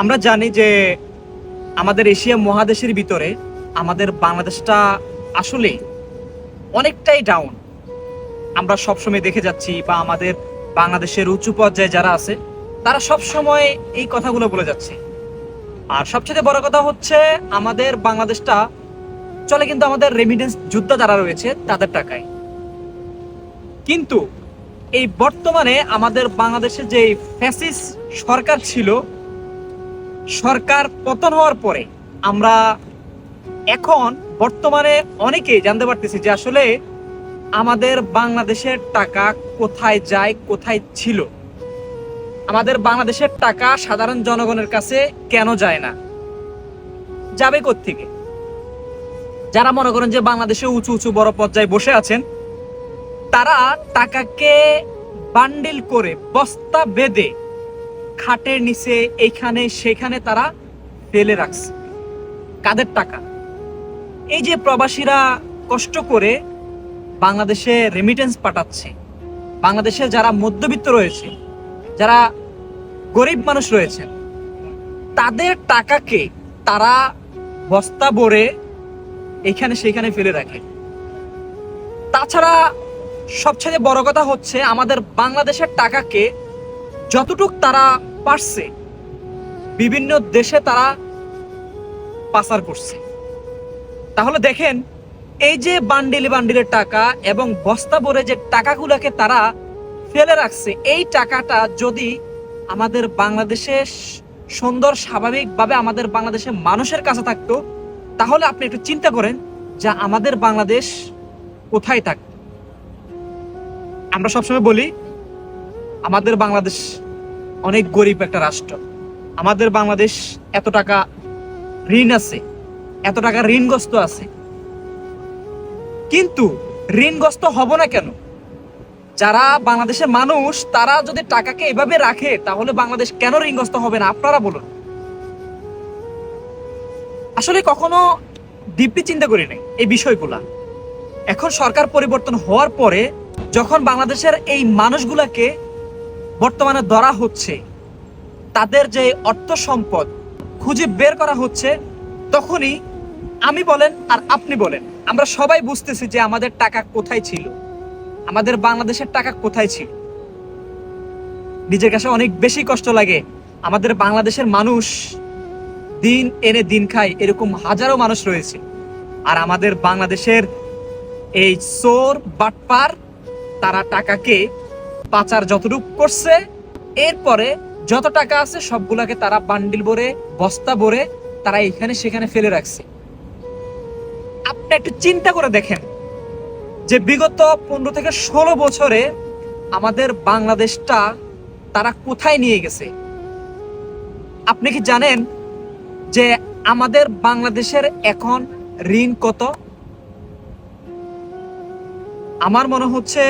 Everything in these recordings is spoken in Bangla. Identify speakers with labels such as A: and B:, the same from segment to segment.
A: আমরা জানি যে আমাদের এশিয়া মহাদেশের ভিতরে আমাদের বাংলাদেশটা আসলে অনেকটাই ডাউন আমরা সবসময় দেখে যাচ্ছি বা আমাদের বাংলাদেশের উঁচু পর্যায়ে যারা আছে, তারা সবসময় এই কথাগুলো বলে যাচ্ছে। আর সবচেয়ে বড় কথা হচ্ছে আমাদের বাংলাদেশটা চলে কিন্তু আমাদের রেমিডেন্স যোদ্ধা যারা রয়েছে, তাদের টাকায়। কিন্তু এই বর্তমানে আমাদের বাংলাদেশে যে ফ্যাসিস সরকার ছিল সরকার পতন হওয়ার পরে আমরা এখন বর্তমানে অনেকেই জানতে পারতেছি যে আসলে আমাদের বাংলাদেশের টাকা কোথায় যায়, কোথায় ছিল? আমাদের বাংলাদেশের টাকা সাধারণ জনগণের কাছে কেন যায় না? যাবে থেকে যারা মনে করেন যে বাংলাদেশে উঁচু উঁচু, বড় পর্যায়ে বসে আছেন, তারা টাকাকে বান্ডিল করে বস্তা বেঁধে খাটের নিচে, এইখানে, সেখানে তারা ফেলে রাখছে। কাদের টাকা? এই যে প্রবাসীরা কষ্ট করে বাংলাদেশে রেমিটেন্স পাঠাচ্ছে, বাংলাদেশে যারা মধ্যবিত্ত রয়েছে, যারা গরিব মানুষ রয়েছেন তাদের টাকাকে তারা বস্তা ভরে এখানে, সেখানে ফেলে রাখে। তাছাড়া সবচেয়ে বড় কথা হচ্ছে, আমাদের বাংলাদেশের টাকাকে যতটুক তারা পারছে। বিভিন্ন দেশে তারা পাচার করছে। তাহলে দেখেন, এই যে বান্ডিল বান্ডিলের টাকা এবং বস্তা ভরে যে টাকাগুলোকে তারা ফেলে রাখছে, এই টাকাটা যদি আমাদের বাংলাদেশে সুন্দর, স্বাভাবিকভাবে আমাদের বাংলাদেশের মানুষের কাছে থাকতো, তাহলে আপনি একটু চিন্তা করেন যে আমাদের বাংলাদেশ কোথায় থাকতো। আমরা সবসময় বলি, আমাদের বাংলাদেশ অনেক গরিব একটা রাষ্ট্র। আমাদের বাংলাদেশ এত টাকা ঋণ আছে, এত টাকা ঋণগ্রস্ত আছে। কিন্তু ঋণগ্রস্ত হব না কেন? যারা বাংলাদেশের মানুষ, তারা যদি টাকাকে এভাবে রাখে, তাহলে বাংলাদেশ কেন ঋণগ্রস্ত হবে না? আপনারা বলুন। আসলে কখনো ডিপলি চিন্তা করি নাই এই বিষয়গুলা। এখন সরকার পরিবর্তন হওয়ার পরে, যখন বাংলাদেশের এই মানুষগুলাকে বর্তমানে ধরা হচ্ছে, তাদের যে অর্থ সম্পদ খুঁজে বের করা হচ্ছে, তখনই আমি বলেন আর আপনি বলেন। আমরা সবাই বুঝতেছি যে আমাদের টাকা কোথায় ছিল, আমাদের বাংলাদেশের টাকা কোথায় ছিল। নিজের কাছে অনেক বেশি কষ্ট লাগে, আমাদের বাংলাদেশের মানুষ দিন এনে দিন খায়, এরকম হাজারো মানুষ রয়েছে। আর আমাদের বাংলাদেশের এই চোর বাটপার, তারা টাকাকে পাচার যতটুকু করছে, এরপরে যত টাকা আছে সবগুলাকে তারা বান্ডিল ভরে, বস্তা ভরে তারা এখানে সেখানে ফেলে রাখছে। আপনি একটু চিন্তা করে দেখেন যে বিগত পনেরো থেকে ষোলো বছরে আমাদের বাংলাদেশটা তারা কোথায় নিয়ে গেছে। আপনি কি জানেন যে আমাদের বাংলাদেশের এখন ঋণ কত? আমার মনে হচ্ছে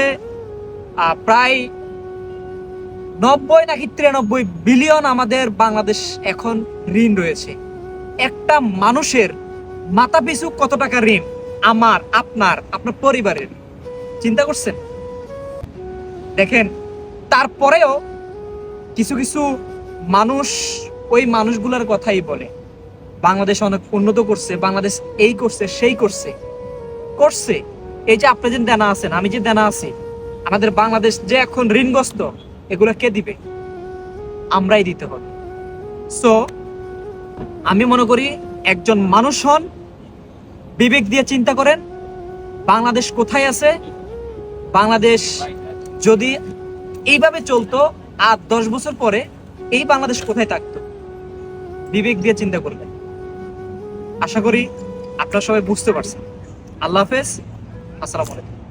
A: প্রায় নব্বই নাকি তিরানব্বই বিলিয়ন আমাদের বাংলাদেশ এখন ঋণ রয়েছে। একটা মানুষের মাথা পিছু কত টাকা ঋণ? আমার, আপনার আপনার পরিবারের। চিন্তা করছেন? দেখেন, তারপরেও কিছু কিছু মানুষ ওই মানুষগুলোর কথাই বলে। বাংলাদেশ অনেক উন্নত করছে, বাংলাদেশ এই করছে, সেই করছে। করছে। এই যে আপনি যে দেনা আছেন, আমি যে দেনা আছি আমাদের বাংলাদেশ যে এখন ঋণগ্রস্ত, এগুলো কে দিবে? আমরাই দিতে হবে। সো আমি মনে করি একজন মানুষ হন, বিবেক দিয়ে চিন্তা করেন, বাংলাদেশ কোথায় আছে? বাংলাদেশ যদি এইভাবে চলতো, আর দশ বছর পরে এই বাংলাদেশ কোথায় থাকতো? বিবেক দিয়ে চিন্তা করবেন। আশা করি আপনারা সবাই বুঝতে পারছেন। আল্লাহ হাফেজ। আসসালামু আলাইকুম।